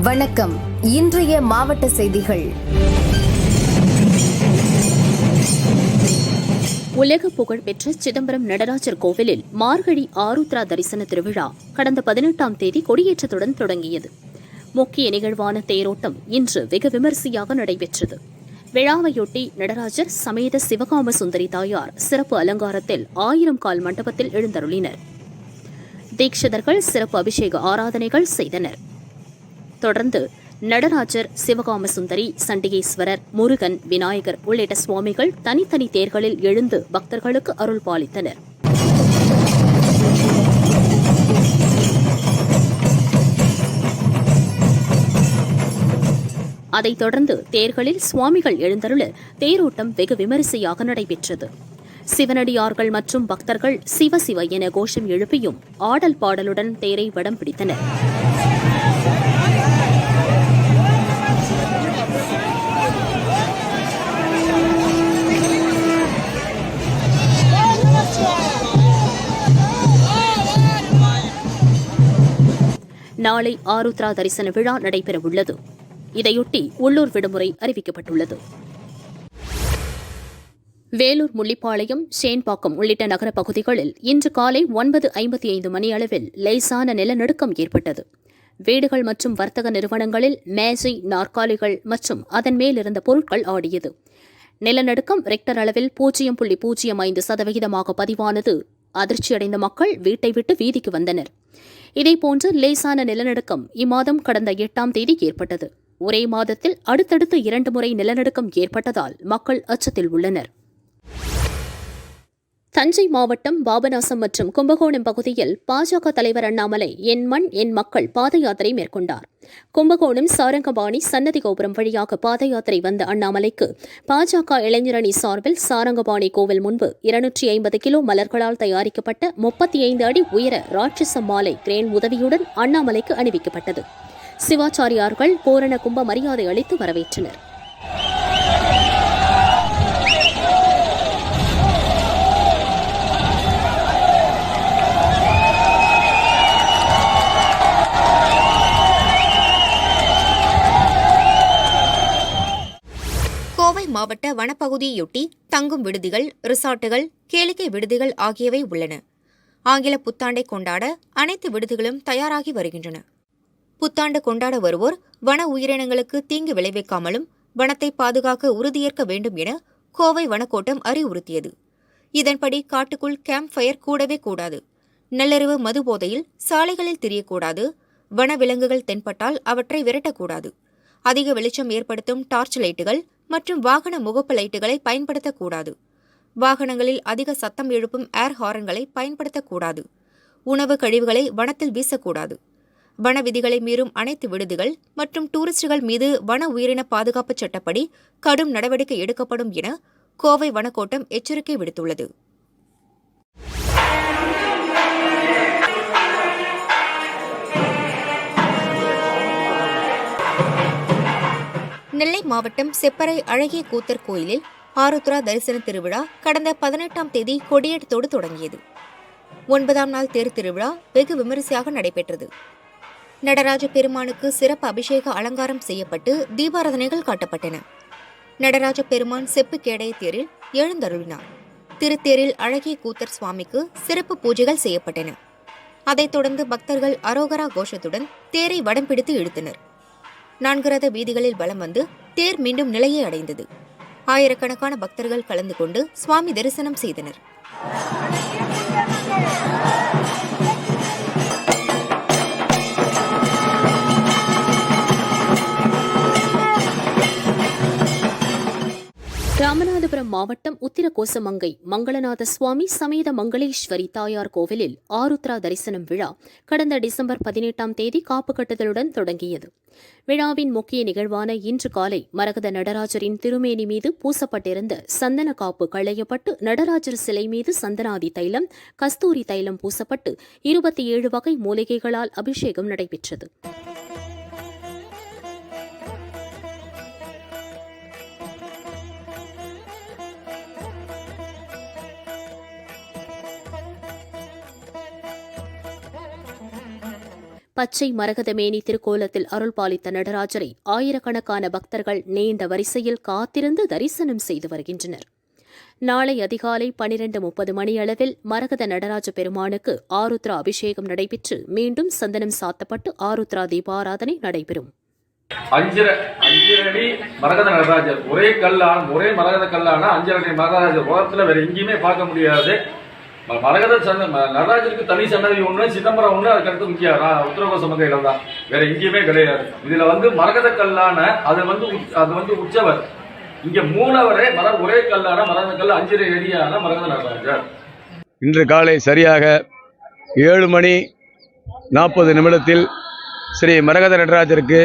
வணக்கம். இன்றைய மாவட்ட செய்திகள். உலக புகழ்பெற்ற சிதம்பரம் நடராஜர் கோவிலில் மார்கழி ஆருத்ரா தரிசன திருவிழா கடந்த பதினெட்டாம் தேதி கொடியேற்றத்துடன் தொடங்கியது. முக்கிய நிகழ்வான தேரோட்டம் இன்று வெகு விமரிசையாக நடைபெற்றது. விழாவையொட்டி நடராஜர் சமேத சிவகாம சுந்தரி தாயார் சிறப்பு அலங்காரத்தில் ஆயிரம் கால் மண்டபத்தில் எழுந்தருளினர். தீட்சிதர்கள் சிறப்பு அபிஷேக ஆராதனைகள் செய்தனர். தொடர்ந்து நடராஜர் சிவகாம சுந்தரி சண்டிகேஸ்வரர் முருகன் விநாயகர் உள்ளிட்ட சுவாமிகள் தனித்தனி தேர்களில் எழுந்து பக்தர்களுக்கு அருள் பாலித்தனர். அதைத் தொடர்ந்து தேர்களில் சுவாமிகள் எழுந்தருள தேரோட்டம் வெகு விமரிசையாக நடைபெற்றது. சிவனடியார்கள் மற்றும் பக்தர்கள் சிவ சிவ என கோஷம் எழுப்பியும் ஆடல் பாடலுடன் தேரை வடம் பிடித்தனர். நாளை ஆருத்ரா தரிசன விழா நடைபெறவுள்ளது. இதையொட்டி உள்ளூர் விடுமுறை அறிவிக்கப்பட்டுள்ளது. வேலூர் முள்ளிப்பாளையம் சேன்பாக்கம் உள்ளிட்ட நகர பகுதிகளில் இன்று காலை ஒன்பது ஐம்பத்தி ஐந்து மணியளவில் லேசான நிலநடுக்கம் ஏற்பட்டது. வீடுகள் மற்றும் வர்த்தக நிறுவனங்களில் மேசை நாற்காலிகள் மற்றும் அதன் மேலிருந்த பொருட்கள் ஆடியது. நிலநடுக்கம் ரெக்டர் அளவில் பூஜ்ஜியம் புள்ளி பூஜ்ஜியம் ஐந்து சதவிகிதமாக பதிவானது. அதிர்ச்சியடைந்த மக்கள் வீட்டை விட்டு வீதிக்கு வந்தனர். இதேபோன்று லேசான நிலநடுக்கம் இம்மாதம் கடந்த எட்டாம் தேதி ஏற்பட்டது. ஒரே மாதத்தில் அடுத்தடுத்து இரண்டு முறை நிலநடுக்கம் ஏற்பட்டதால் மக்கள் அச்சத்தில் உள்ளனர். தஞ்சை மாவட்டம் பாபநாசம் மற்றும் கும்பகோணம் பகுதியில் பாஜக தலைவர் அண்ணாமலை என் மண் என் மக்கள் பாத யாத்திரை மேற்கொண்டார். கும்பகோணம் சாரங்கபாணி சன்னதி கோபுரம் வழியாக பாத யாத்திரை வந்த அண்ணாமலைக்கு பாஜக இளைஞரணி சார்பில் சாரங்கபாணி கோவில் முன்பு இருநூற்றி ஐம்பது கிலோ மலர்களால் தயாரிக்கப்பட்ட முப்பத்தி ஐந்து அடி உயர ராட்சச மாலை கிரேன் உதவியுடன் அண்ணாமலைக்கு அணிவிக்கப்பட்டது. சிவாச்சாரியார்கள் பூரண கும்ப மரியாதை அளித்து வரவேற்றனர். கோவை மாவட்ட வனப்பகுதியையொட்டி தங்கும் விடுதிகள் ரிசார்ட்டுகள் கேளிக்கை விடுதிகள் ஆகியவை உள்ளன. ஆங்கில புத்தாண்டை கொண்டாட அனைத்து விடுதிகளும் தயாராகி வருகின்றன. புத்தாண்டு கொண்டாட வருவோர் வன உயிரினங்களுக்கு தீங்கு விளைவிக்காமலும் வனத்தை பாதுகாக்க உறுதியேற்க வேண்டும் என கோவை வனக்கோட்டம் அறிவுறுத்தியது. இதன்படி காட்டுக்குள் கேம்ப் ஃபயர் கூடவே கூடாது. நள்ளிரவு மது போதையில் சாலைகளில் திரியக்கூடாது. வன விலங்குகள் தென்பட்டால் அவற்றை விரட்டக்கூடாது. அதிக வெளிச்சம் ஏற்படுத்தும் டார்ச் லைட்டுகள் மற்றும் வாகன முகப்பு லைட்டுகளை பயன்படுத்தக்கூடாது. வாகனங்களில் அதிக சத்தம் எழுப்பும் ஏர் ஹாரன்களை பயன்படுத்தக்கூடாது. உணவு கழிவுகளை வனத்தில் வீசக்கூடாது. வன விதிகளை மீறும் அனைத்து விடுதிகள் மற்றும் டூரிஸ்டுகள் மீது வன உயிரின பாதுகாப்பு சட்டப்படி கடும் நடவடிக்கை எடுக்கப்படும் என கோவை வனக்கோட்டம் எச்சரிக்கை விடுத்துள்ளது. நெல்லை மாவட்டம் செப்பறை அழகிய கூத்தர் கோயிலில் ஆருத்ரா தரிசன திருவிழா கடந்த பதினெட்டாம் தேதி கொடியேற்றத்தோடு தொடங்கியது. ஒன்பதாம் நாள் தேர் திருவிழா வெகு விமரிசையாக நடைபெற்றது. நடராஜ பெருமானுக்கு சிறப்பு அபிஷேக அலங்காரம் செய்யப்பட்டு தீபாராதனைகள் காட்டப்பட்டன. நடராஜ பெருமான் செப்பு கேடைய தேரில் எழுந்தருளினார். திருத்தேரில் அழகிய கூத்தர் சுவாமிக்கு சிறப்பு பூஜைகள் செய்யப்பட்டன. அதைத் தொடர்ந்து பக்தர்கள் அரோகரா கோஷத்துடன் தேரை வடம் பிடித்து இழுத்தனர். நான்கு ரத வீதிகளில் வலம் வந்து தேர் மீண்டும் நிலையை அடைந்தது. ஆயிரக்கணக்கான பக்தர்கள் கலந்து கொண்டு சுவாமி தரிசனம் செய்தனர். ராமநாதபுரம் மாவட்டம் உத்திரகோசமங்கை மங்களநாத சுவாமி சமேத மங்களேஸ்வரி தாயார் கோவிலில் ஆருத்ரா தரிசனம் விழா கடந்த டிசம்பர் பதினெட்டாம் தேதி காப்பு கட்டுதலுடன் தொடங்கியது. விழாவின் முக்கிய நிகழ்வான இன்று காலை மரகத நடராஜரின் திருமேனி மீது பூசப்பட்டிருந்த சந்தன காப்பு களையப்பட்டு நடராஜர் சிலை மீது சந்தனாதி தைலம் கஸ்தூரி தைலம் பூசப்பட்டு இருபத்தி ஏழு வகை மூலிகைகளால் அபிஷேகம் நடைபெற்றது. பச்சை மரகதமேனி திருக்கோலத்தில் அருள் பாலித்த நடராஜரை ஆயிரக்கணக்கான பக்தர்கள் நீண்ட வரிசையில் காத்திருந்து தரிசனம் செய்து வருகின்றனர். நாளை அதிகாலை பனிரெண்டு முப்பது மணியளவில் மரகத நடராஜ பெருமானுக்கு ஆருத்ரா அபிஷேகம் நடைபெற்று மீண்டும் சந்தனம் சாத்தப்பட்டு ஆருத்ரா தீபாராதனை நடைபெறும். அஞ்சரடி மரகத நடராஜர். ஒரே கல்லான ஒரே மரகத கல்லான அஞ்சரடி மரகராஜர் உலகத்துல வேற எங்கேயுமே பார்க்க முடியாது. மரகத சன்ன நடராஜருக்கு தனி சன்னதி ஒண்ணு சிதம்பரம் ஒண்ணு அதுக்கடுத்து முக்கிய ரா- உத்தரகோச மங்கையில தான். வேற எங்கேயுமே கிடையாது. இதுல வந்து மரகத கல்லான அது வந்து அது வந்து உற்சவர் இங்க மூலவரே மர ஒரே கல்லான மரகத கல் அஞ்சரை அடியான மரகத நடராஜர். இன்று காலை சரியாக ஏழு மணி நாற்பது நிமிடத்தில் ஸ்ரீ மரகத நடராஜருக்கு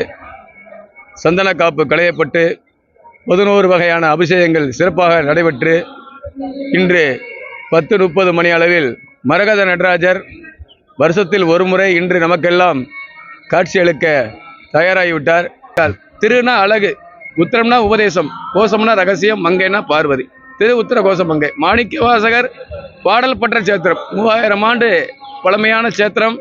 சந்தன காப்பு களையப்பட்டு பதினோரு வகையான அபிஷேகங்கள் சிறப்பாக நடைபெற்று இன்று பத்து முப்பது மணி அளவில் மரகத நடராஜர் வருஷத்தில் ஒரு முறை இன்று நமக்கெல்லாம் காட்சியளிக்க தயாராகிவிட்டார். திருனா அழகு உத்திரம்னா உபதேசம் கோசம்னா ரகசியம் மங்கைனா பார்வதி. திரு உத்தர கோசம் மங்கை. மாணிக்க வாசகர் பாடல் பற்ற சேத்திரம். மூவாயிரம் ஆண்டு பழமையான சேத்திரம்.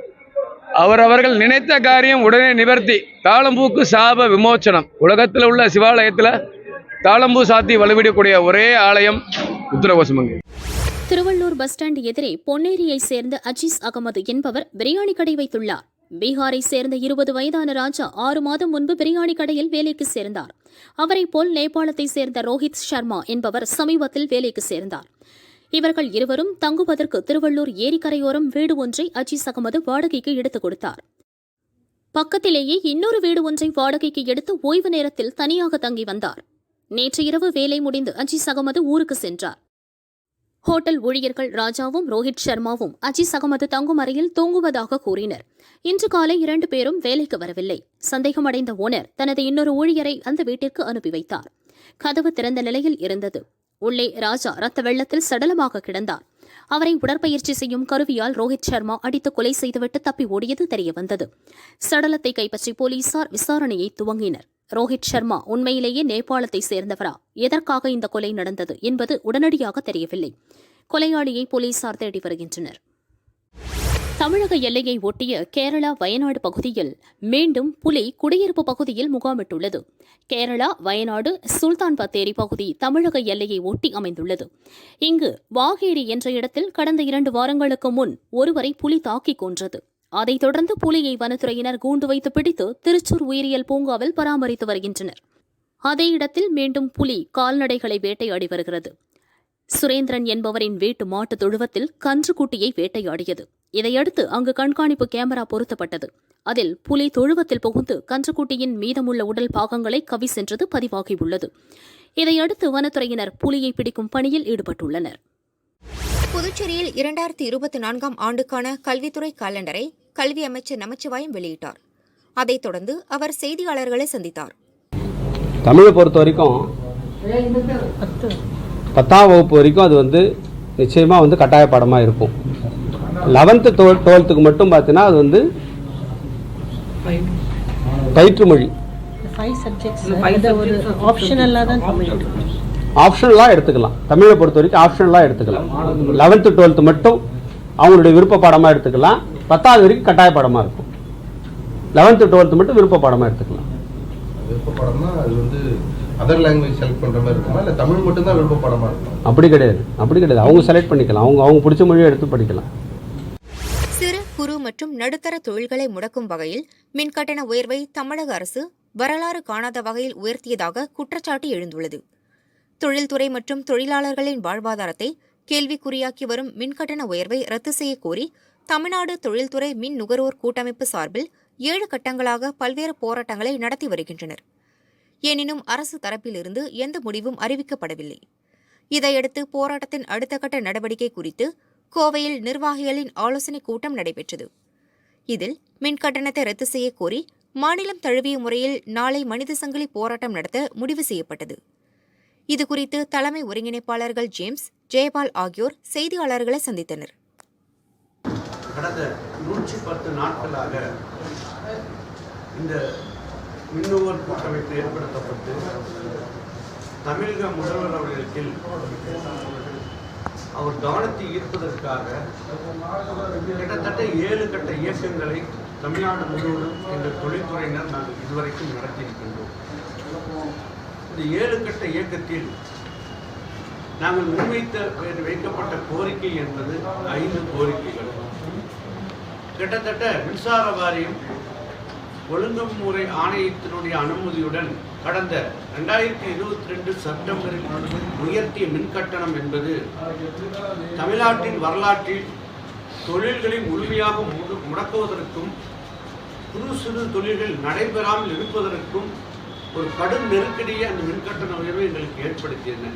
அவரவர்கள் நினைத்த காரியம் உடனே நிவர்த்தி. தாளம்பூக்கு சாப விமோச்சனம். உலகத்தில் உள்ள சிவாலயத்தில் தாளம்பூ சாத்தி வலுவிடக்கூடிய ஒரே ஆலயம் உத்தரகோசமங்கை திருவள்ளூர் பஸ் ஸ்டாண்ட் எதிரே பொன்னேரியைச் சேர்ந்த அஜீஸ் அகமது என்பவர் பிரியாணி கடை வைத்துள்ளார். பீகாரை சேர்ந்த இருபது வயதான ராஜா ஆறு மாதம் முன்பு பிரியாணி கடையில் வேலைக்கு சேர்ந்தார். அவரைப் போல் நேபாளத்தைச் சேர்ந்த ரோஹித் சர்மா என்பவர் சமீபத்தில் வேலைக்கு சேர்ந்தார். இவர்கள் இருவரும் தங்குவதற்கு திருவள்ளூர் ஏரிக்கரையோரம் வீடு ஒன்றை அஜீஸ் அகமது வாடகைக்கு எடுத்துக் கொடுத்தார். பக்கத்திலேயே இன்னொரு வீடு ஒன்றை வாடகைக்கு எடுத்து ஓய்வு நேரத்தில் தனியாக தங்கி வந்தார். நேற்று இரவு வேலை முடிந்து அஜீஸ் அகமது ஊருக்கு சென்றார். ஹோட்டல் ஊழியர்கள் ராஜாவும் ரோஹித் சர்மாவும் அஜீஸ் அகமது தங்கும் அறையில் தூங்குவதாக கூறினர். இன்று காலை இரண்டு பேரும் வேலைக்கு வரவில்லை. சந்தேகமடைந்த ஓனர் தனது இன்னொரு ஊழியரை அந்த வீட்டிற்கு அனுப்பி வைத்தார். கதவு திறந்த நிலையில் இருந்தது. உள்ளே ராஜா ரத்த வெள்ளத்தில் சடலமாக கிடந்தார். அவரை உடற்பயிற்சி செய்யும் கருவியால் ரோஹித் சர்மா அடித்து கொலை செய்துவிட்டு தப்பி ஓடியது தெரியவந்தது. சடலத்தை கைப்பற்றி போலீசார் விசாரணையை துவங்கினர். ரோஹித் சர்மா உண்மையிலேயே நேபாளத்தை சேர்ந்தவரா? எதற்காக இந்த கொலை நடந்தது என்பது உடனடியாக தெரியவில்லை. கொலையாளியை போலீசார் தேடி வருகின்றனர். தமிழக எல்லையை ஒட்டிய கேரளா வயநாடு பகுதியில் மீண்டும் புலி குடியிருப்பு பகுதியில் முகாமிட்டுள்ளது. கேரளா வயநாடு சுல்தான் பத்தேரி பகுதி தமிழக எல்லையை ஒட்டி அமைந்துள்ளது. இங்கு வாகேரி என்ற இடத்தில் கடந்த இரண்டு வாரங்களுக்கு முன் ஒருவரை புலி தாக்கிக் கொன்றது. அதைத் தொடர்ந்து புலியை வனத்துறையினர் கூண்டு வைத்து பிடித்து திருச்சூர் உயிரியல் பூங்காவில் பராமரித்து வருகின்றனர். அதே இடத்தில் மீண்டும் புலி கால்நடைகளை வேட்டையாடி வருகிறது. சுரேந்திரன் என்பவரின் வீட்டு மாட்டுத் தொழுவத்தில் கன்றுக்குட்டியை வேட்டையாடியது. இதையடுத்து அங்கு கண்காணிப்பு கேமரா பொருத்தப்பட்டது. அதில் புலி தொழுவத்தில் புகுந்து கன்றுக்குட்டியின் மீதமுள்ள உடல் பாகங்களை கவி சென்றது பதிவாகியுள்ளது. இதையடுத்து வனத்துறையினர் புலியை பிடிக்கும் பணியில் ஈடுபட்டுள்ளனர். புதுச்சேரியில் இரண்டாயிரத்தி இருபத்தி நான்காம் ஆண்டுக்கான கல்வித்துறை காலண்டரை கல்வி அமைச்சர் நமச்சிவாயம் வெளியிட்டார். அதைத் தொடர்ந்து அவர் செய்தியாளர்களை சந்தித்தார். தமிழை பொறுத்த வரைக்கும் பத்தாம் வகுப்பு வரைக்கும் அது வந்து நிச்சயமாக வந்து கட்டாய பாடமாக இருக்கும். லெவன்த்து டுவெல் டுவெல்த்துக்கு மட்டும் பார்த்தீங்கன்னா அது வந்து பயிற்று மொழி ஆப்ஷனலாக எடுத்துக்கலாம். தமிழை பொறுத்த வரைக்கும் ஆப்ஷனலாக எடுத்துக்கலாம். லெவன்த்து டுவெல்த்து மட்டும் அவங்களுடைய விருப்ப பாடமாக எடுத்துக்கலாம். பத்தாவது வரைக்கும் கட்டாய பாடமாக இருக்கும். லெவன்த்து டுவெல்த்து மட்டும் விருப்ப பாடமாக எடுத்துக்கலாம். விருப்பப்படம்னா அது வந்து அதர் லாங்குவேஜ் செலக்ட் பண்ற மாதிரி இருக்குமா? இல்ல தமிழ் மட்டும் தான் விருப்பப்படமா இருக்கும்? அப்படி கிடையாது. அப்படி கிடையாது. அவங்க செலக்ட் பண்ணிக்கலாம். அவங்க அவங்க பிடிச்ச மொழியை எடுத்து படிக்கலாம். குறு மற்றும் நடுத்தர தொழில்களை முடக்கும் வகையில் மின்கட்டண உயர்வை தமிழக அரசு வரலாறு காணாத வகையில் உயர்த்தியதாக குற்றச்சாட்டு எழுந்துள்ளது. தொழில்துறை மற்றும் தொழிலாளர்களின் வாழ்வாதாரத்தை கேள்விக்குறியாக்கி வரும் மின்கட்டண உயர்வை ரத்து செய்ய கோரி தமிழ்நாடு தொழில்துறை மின் நுகர்வோர் கூட்டமைப்பு சார்பில் ஏழு கட்டங்களாக பல்வேறு போராட்டங்களை நடத்தி வருகின்றனர். எனினும் அரசு தரப்பிலிருந்து எந்த முடிவும் அறிவிக்கப்படவில்லை. இதையடுத்து போராட்டத்தின் அடுத்த கட்ட நடவடிக்கை குறித்து கோவையில் நிர்வாகிகளின் ஆலோசனைக் கூட்டம் நடைபெற்றது. இதில் மின் கட்டணத்தை ரத்து செய்ய கோரி மாநிலம் தழுவிய முறையில் நாளை மனித சங்கிலி போராட்டம் நடத்த முடிவு செய்யப்பட்டது. இதுகுறித்து தலைமை ஒருங்கிணைப்பாளர்கள் ஜேம்ஸ் ஜெயபால் ஆகியோர் செய்தியாளர்களை சந்தித்தனர். கடந்த நூற்றி பத்து நாட்களாக இந்த மின்னுவர் கூட்டமைப்பு ஏற்படுத்தப்பட்டு தமிழக முதல்வர் அவர்களுக்கு அவர் கவனத்தை ஈர்ப்பதற்காக கிட்டத்தட்ட ஏழு கட்ட இயக்கங்களை தமிழ்நாடு முழுவதும் எங்கள் தொழில்துறையினர் நாங்கள் இதுவரைக்கும் நடத்தியிருக்கின்றோம். இந்த ஏழு கட்ட இயக்கத்தில் நாங்கள் முன்வைத்த வைக்கப்பட்ட கோரிக்கை என்பது ஐந்து கோரிக்கைகள். கிட்டத்தட்ட மின்சார வாரியம் ஒழுங்குமுறை ஆணையத்தினுடைய அனுமதியுடன் கடந்த ரெண்டாயிரத்தி இருபத்தி ரெண்டு செப்டம்பரில் உயர்த்திய மின்கட்டணம் என்பது தமிழ்நாட்டின் வரலாற்றில் தொழில்களை முழுமையாக முடக்குவதற்கும் புது சிறு தொழில்கள் நடைபெறாமல் இருப்பதற்கும் ஒரு கடும் நெருக்கடியை அந்த மின்கட்டண உயர்வு எங்களுக்கு ஏற்படுத்தியது.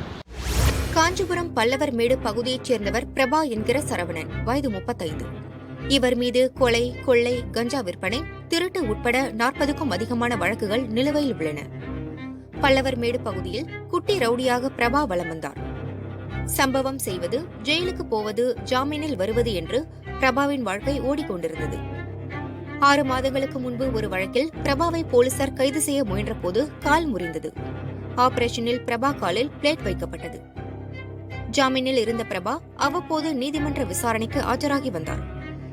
காஞ்சிபுரம் பல்லவர் மேடு பகுதியைச் சேர்ந்தவர் பிரபா என்கிற சரவணன் வயது முப்பத்தைந்து. இவர் மீது கொலை கொள்ளை கஞ்சா விற்பனை திருட்டு உட்பட நாற்பதுக்கும் அதிகமான வழக்குகள் நிலுவையில் உள்ளன. பல்லவர் மேடு பகுதியில் குட்டி ரவுடியாக பிரபா வலம் வந்தார். சம்பவம் செய்வது ஜெயிலுக்கு போவது ஜாமீனில் வருவது என்று பிரபாவின் வாழ்க்கை ஓடிக்கொண்டிருந்தது. ஆறு மாதங்களுக்கு முன்பு ஒரு வழக்கில் பிரபாவை போலீசார் கைது செய்ய முயன்றபோது கால் முறிந்தது. ஆபரேஷனில் பிரபா காலில் பிளேட் வைக்கப்பட்டது. ஜாமீனில் இருந்த பிரபா அவ்வப்போது நீதிமன்ற விசாரணைக்கு ஆஜராகி வந்தார்.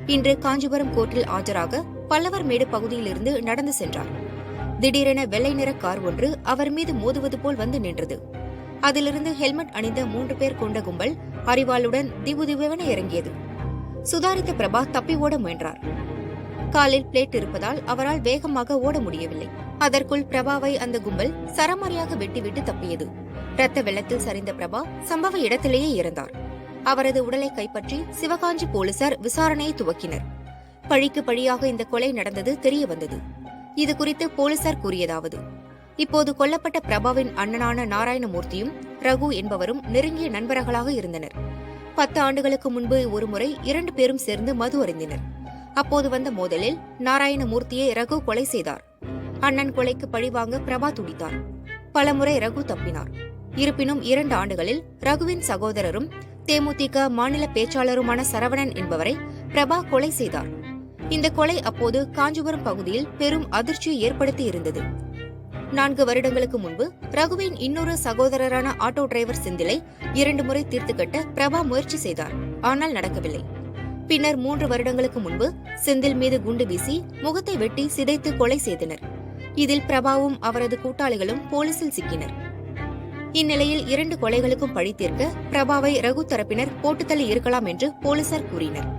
இன்று காஞ்சிபுரம் கோர்ட்டில் ஆஜராக பல்லவர் மேடு பகுதியிலிருந்து நடந்து சென்றார். திடீரென வெள்ளை நிற கார் ஒன்று அவர் மீது மோதுவது போல் வந்து நின்றது. அதிலிருந்து ஹெல்மெட் அணிந்த மூன்று பேர் கொண்ட கும்பல் அறிவாளுடன் திவுதிவென இறங்கியது. சுதாரித்த பிரபா தப்பி ஓட முயன்றார். காலில் பிளேட் இருப்பதால் அவரால் வேகமாக ஓட முடியவில்லை. அதற்குள் பிரபாவை அந்த கும்பல் சரமாரியாக வெட்டிவிட்டு தப்பியது. இரத்த வெள்ளத்தில் சரிந்த பிரபா சம்பவ இடத்திலேயே இறந்தார். அவரது உடலை கைப்பற்றி சிவகாஞ்சி போலீசார் விசாரணையை துவக்கினர். பழிக்கு பழியாக இந்த கொலை நடந்தது தெரிய வந்தது. இது குறித்து போலீசார் கூறியதாவது இப்போது கொல்லப்பட்ட பிரபாவின் அண்ணனான நாராயணமூர்த்தியும் ரகு என்பவரும் நெருங்கிய நண்பர்களாக இருந்தனர். பத்து ஆண்டுகளுக்கு முன்பு ஒருமுறை இரண்டு பேரும் சேர்ந்து மது அருந்தினர். அப்போது வந்த மோதலில் நாராயணமூர்த்தியை ரகு கொலை செய்தார். அண்ணன் கொலைக்கு பழிவாங்க பிரபா துடித்தார். பலமுறை ரகு தப்பினார். இருப்பினும் இரண்டு ஆண்டுகளில் ரகுவின் சகோதரரும் தேமுதிக மாநில பேச்சாளருமான சரவணன் என்பவரை பிரபா கொலை செய்தார். இந்த கொலை அப்போது காஞ்சிபுரம் பகுதியில் பெரும் அதிர்ச்சியை ஏற்படுத்தி இருந்தது. நான்கு வருடங்களுக்கு முன்பு ரகுவின் இன்னொரு சகோதரரான ஆட்டோ டிரைவர் செந்திலை இரண்டு முறை தீர்த்து கட்ட பிரபா முயற்சி செய்தார் ஆனால் நடக்கவில்லை. பின்னர் மூன்று வருடங்களுக்கு முன்பு செந்தில் மீது குண்டு வீசி முகத்தை வெட்டி சிதைத்து கொலை செய்தனர். இதில் பிரபாவும் அவரது கூட்டாளிகளும் போலீசில் சிக்கினர். இந்நிலையில் இரண்டு கொலைகளுக்கும் பழி தீர்க்க பிரபாவை ரகு தரப்பினர் போட்டுத்தள்ளி இருக்கலாம் என்று போலீசார் கூறினர்.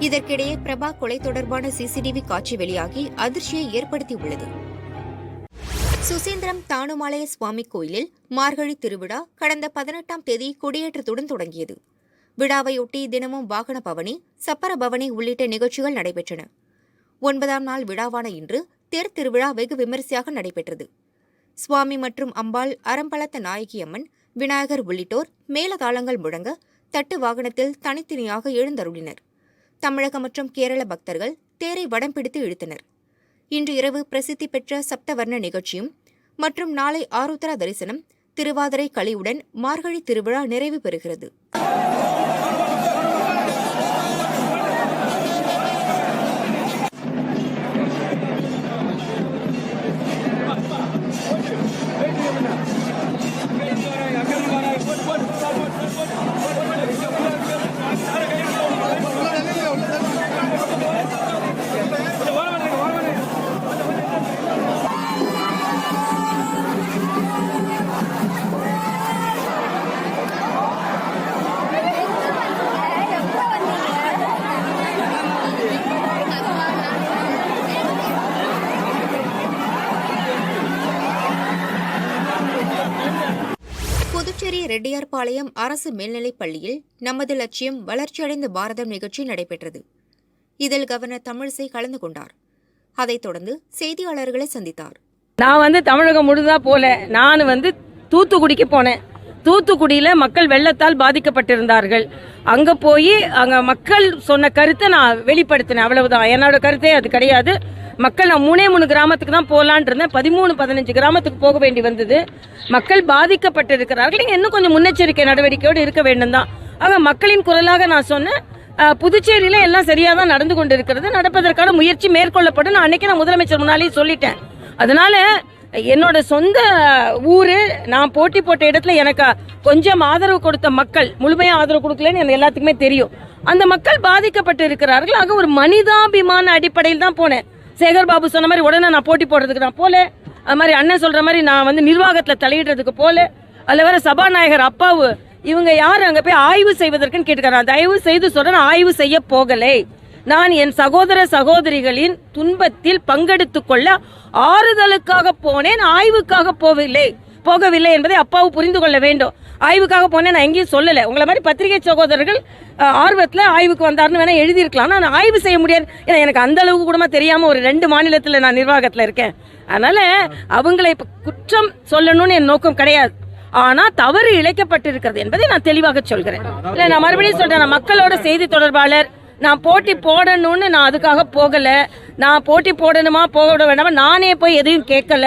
இதற்கிடையே பிரபா கொலை தொடர்பான சிசிடிவி காட்சி வெளியாகி அதிர்ச்சியை ஏற்படுத்தியுள்ளது. சுசீந்திரம் தானுமாலய சுவாமி கோயிலில் மார்கழி திருவிழா கடந்த பதினெட்டாம் தேதி கொடியேற்றத்துடன் தொடங்கியது. விழாவையொட்டி தினமும் வாகன பவனி சப்பர பவனி உள்ளிட்ட நிகழ்ச்சிகள் நடைபெற்றன. ஒன்பதாம் நாள் விழாவான இன்று தேர் திருவிழா வெகு விமரிசையாக நடைபெற்றது. சுவாமி மற்றும் அம்பாள் அறம்பலத்த நாயகி அம்மன் விநாயகர் உள்ளிட்டோர் மேலதாளங்கள் முழங்க தட்டு வாகனத்தில் தனித்தனியாக எழுந்தருளினர். தமிழக மற்றும் கேரள பக்தர்கள் தேரை வடம் பிடித்து இழுத்தனர். இன்று இரவு பிரசித்தி பெற்ற சப்தவர்ண நிகழ்ச்சியும் மற்றும் நாளை ஆருத்ரா தரிசனம் திருவாதிரை களியுடன் மார்கழி திருவிழா நிறைவு பெறுகிறது. ரெட்டியார்பாளையம் அரசு மேல்நிலைப் பள்ளியில் நமது லட்சியம் வளர்ச்சியடைந்த பாரதம் நிகழ்ச்சி நடைபெற்றது. இதில் கவர்னர் தமிழிசை கலந்து கொண்டார். அதைத் தொடர்ந்து செய்தியாளர்களை சந்தித்தார். நான் வந்து தமிழகம் முழுதா போல நான் வந்து தூத்துக்குடிக்கு போனேன். தூத்துக்குடியில் மக்கள் வெள்ளத்தால் பாதிக்கப்பட்டிருந்தார்கள். அங்கே போய் அங்கே மக்கள் சொன்ன கருத்தை நான் வெளிப்படுத்தினேன். அவ்வளவுதான். என்னோட கருத்தே அது கிடையாது. மக்கள் நான் மூணே மூணு கிராமத்துக்கு தான் போகலான் இருந்தேன். பதிமூணு பதினஞ்சு கிராமத்துக்கு போக வேண்டி வந்தது. மக்கள் பாதிக்கப்பட்டிருக்கிறார்கள். நீங்கள் இன்னும் கொஞ்சம் முன்னெச்சரிக்கை நடவடிக்கையோடு இருக்க வேண்டும் தான் ஆக மக்களின் குரலாக நான் சொன்னேன். புதுச்சேரியில எல்லாம் சரியா தான் நடந்து கொண்டிருக்கிறது. நடப்பதற்கான முயற்சி மேற்கொள்ளப்படும். நான் அன்னைக்கு நான் முதலமைச்சர் முன்னாலேயே சொல்லிட்டேன். அதனால என்னோட சொந்த ஊர் நான் போட்டி போட்ட இடத்துல எனக்கு கொஞ்சம் ஆதரவு கொடுத்த மக்கள் முழுமையாக ஆதரவு கொடுக்கலன்னு எனக்கு எல்லாத்துக்குமே தெரியும். அந்த மக்கள் பாதிக்கப்பட்டு இருக்கிறார்கள். ஆக ஒரு மனிதாபிமான அடிப்படையில் தான் போனேன். சேகர் பாபு சொன்ன மாதிரி உடனே நான் போட்டி போடுறதுக்கு நான் போல. அது மாதிரி அண்ணன் சொல்கிற மாதிரி நான் வந்து நிர்வாகத்தில் தலையிடுறதுக்கு போல. அதில் வேற சபாநாயகர் அப்பாவு இவங்க யார்? அங்கே போய் ஆய்வு செய்வதற்குன்னு கேட்டுக்கிறாங்க தயவு செய்து சொல்கிறேன் ஆய்வு செய்ய போகலை. நான் என் சகோதர சகோதரிகளின் துன்பத்தில் பங்கெடுத்து கொள்ள ஆறுதலுக்காக போனேன் ஆய்வுக்காக போவில்லை போகவில்லை என்பதை அப்பாவு புரிந்து கொள்ள வேண்டும். ஆய்வுக்காக போனேன் நான் எங்கேயும் சொல்லலை. உங்களை மாதிரி பத்திரிகை சகோதரர்கள் ஆர்வத்தில் ஆய்வுக்கு வந்தார்னு வேணால் எழுதியிருக்கலாம். நான் ஆய்வு செய்ய முடியாது. ஏன்னா எனக்கு அந்த அளவுக்கு கூட தெரியாமல் ஒரு ரெண்டு மாநிலத்தில் நான் நிர்வாகத்தில் இருக்கேன். அதனால் அவங்களை இப்போ குற்றம் சொல்லணும்னு என் நோக்கம் கிடையாது. ஆனா தவறு இழைக்கப்பட்டிருக்கிறது என்பதை நான் தெளிவாக சொல்கிறேன். இல்லை நான் மறுபடியும் சொல்றேன் நான் மக்களோட செய்தி தொடர்பாளர் நான் போட்டி போடணும்னு நான் அதுக்காக போகலை. நான் போட்டி போடணுமா போட வேண்டாமா நானே போய் எதையும் கேட்கல.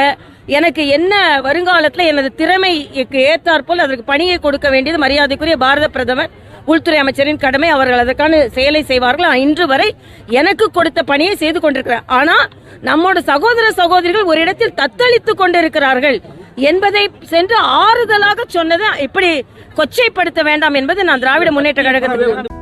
எனக்கு என்ன வருங்காலத்தில் எனது திறமைக்கு ஏற்றாற்போல் அதற்கு பணியை கொடுக்க வேண்டியது மரியாதைக்குரிய பாரத பிரதமர் உள்துறை அமைச்சரின் கடமை. அவர்கள் அதற்கான செயலை செய்வார்கள். இன்று வரை எனக்கு கொடுத்த பணியை செய்து கொண்டிருக்கிறார். ஆனால் நம்மோட சகோதர சகோதரிகள் ஒரு இடத்தில் தத்தளித்து கொண்டிருக்கிறார்கள் என்பதை சென்று ஆறுதலாக சொன்னதை இப்படி கொச்சைப்படுத்த வேண்டாம் என்பது நான் திராவிட முன்னேற்ற கழகத்துக்கு